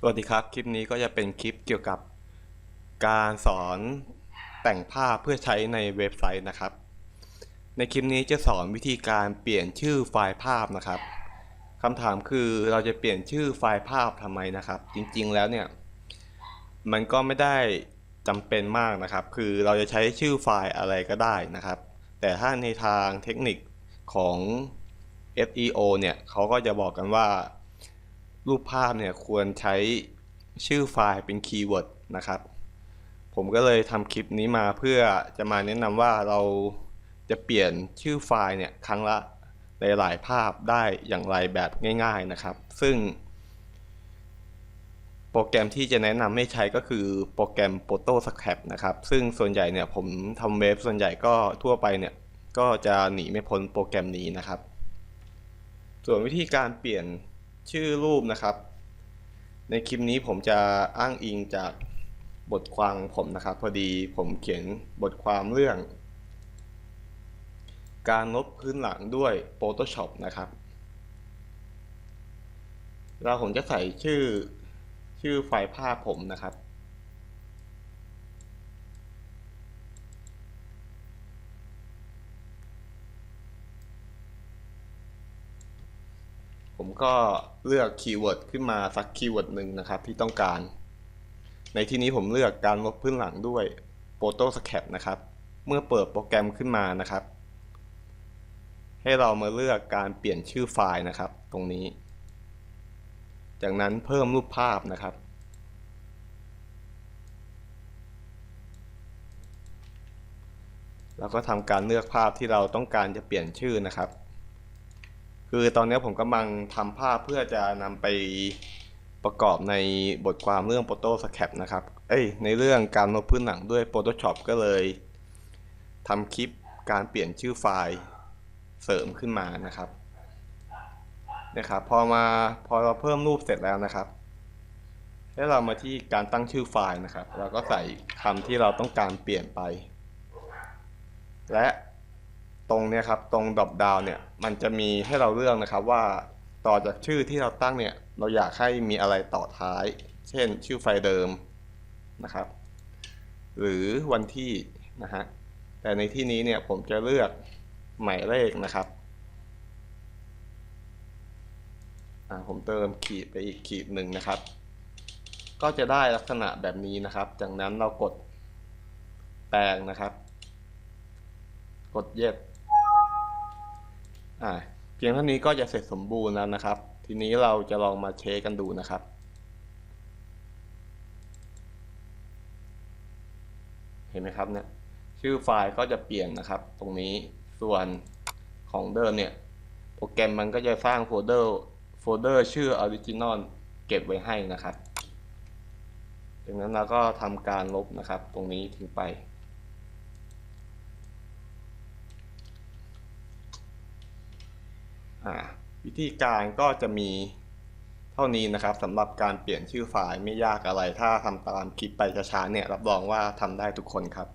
สวัสดีครับ คลิปนี้ก็จะเป็นคลิปเกี่ยวกับการสอนแต่งภาพเพื่อใช้ในเว็บไซต์นะครับ ในคลิปนี้จะสอนวิธีการเปลี่ยนชื่อไฟล์ภาพนะครับคำถามคือเราจะเปลี่ยนชื่อไฟล์ภาพทำไมนะครับ จริงๆแล้วเนี่ยมันก็ไม่ได้จำเป็นมากนะครับ คือเราจะใช้ชื่อไฟล์อะไรก็ได้นะครับ แต่ถ้าในทางเทคนิคของ SEO เนี่ยเขาก็จะบอกกันว่า รูปภาพเนี่ยควรใช้ชื่อไฟล์เป็นคีย์เวิร์ดนะครับ ผมก็เลยทำคลิปนี้มาเพื่อจะมาแนะนำว่าเราจะเปลี่ยนชื่อไฟล์เนี่ยครั้งละหลายๆภาพได้อย่างไรแบบง่าย ๆนะครับ ซึ่ง โปรแกรมที่จะแนะนำให้ใช้ก็คือโปรแกรม Photoscap นะครับ ซึ่งส่วนใหญ่เนี่ยผมทำเว็บส่วนใหญ่ก็ทั่วไปเนี่ยก็จะหนีไม่พ้นโปรแกรมนี้นะครับ ส่วนวิธีการเปลี่ยน ชื่อรูปนะครับ ในคลิปนี้ผมจะอ้างอิงจากบทความผมนะครับ พอดีผมเขียนบทความเรื่อง การลบพื้นหลังด้วย Photoshop นะครับเราผมจะใส่ชื่อชื่อไฟล์ภาพผมนะครับ ผมก็เลือกคีย์เวิร์ดขึ้นมาสักคีย์เวิร์ดหนึ่งนะครับ ที่ต้องการ ในที่นี้ผมเลือกการลบพื้นหลังด้วย Photoscap นะครับ เมื่อเปิดโปรแกรมขึ้นมานะครับ ให้เรามาเลือกการเปลี่ยนชื่อไฟล์นะครับ ตรงนี้ จากนั้นเพิ่มรูปภาพนะครับ แล้วก็ทำการเลือกภาพที่เราต้องการจะเปลี่ยนชื่อนะครับ คือตอนนี้ผมกำลังทำภาพเพื่อจะนำไปประกอบในบทความเรื่อง Photoscap นะครับ เอ้ย ในเรื่องการลบพื้นหลังด้วย Photoshop ก็เลยทำคลิปการเปลี่ยนชื่อไฟล์เสริมขึ้นมานะครับนะครับ พอมาพอเราเพิ่มรูปเสร็จแล้วนะครับให้เรามาที่การตั้งชื่อไฟล์นะครับ เราก็ใส่คำที่เราต้องการเปลี่ยนไป และ ตรงเนี้ยครับตรงดรอปดาวเนี่ยมันจะมีให้เราเลือกนะครับว่าต่อจากชื่อที่เราตั้งเนี่ยเราอยากให้มีอะไรต่อท้าย เช่นชื่อไฟล์เดิมนะครับ หรือวันที่นะฮะแต่ในที่นี้เนี่ยผมจะเลือกหมายเลขนะครับผมเติมขีดไปอีกขีดหนึ่งนะครับ ก็จะได้ลักษณะแบบนี้นะครับ จากนั้นเรากดแปลงนะครับ กดเย็บ อ่าเพียงเท่านี้ก็จะเสร็จสมบูรณ์แล้วนะครับ ทีนี้เราจะลองมาเช็คกันดูนะครับ เห็นไหมครับเนี่ยชื่อไฟล์ก็จะเปลี่ยนนะครับ ตรงนี้ส่วนของเดิมเนี่ย โปรแกรมมันก็จะสร้างโฟลเดอร์โฟลเดอร์ชื่อ Original เก็บไว้ให้นะครับ จากนั้นเราก็ทำการลบนะครับ ตรงนี้ทิ้งไป อ่า วิธีการก็จะมีเท่านี้นะครับสำหรับการเปลี่ยนชื่อไฟล์ไม่ยากอะไร ถ้าทำตามคลิปไปช้าๆเนี่ยรับรองว่าทำได้ทุกคนครับ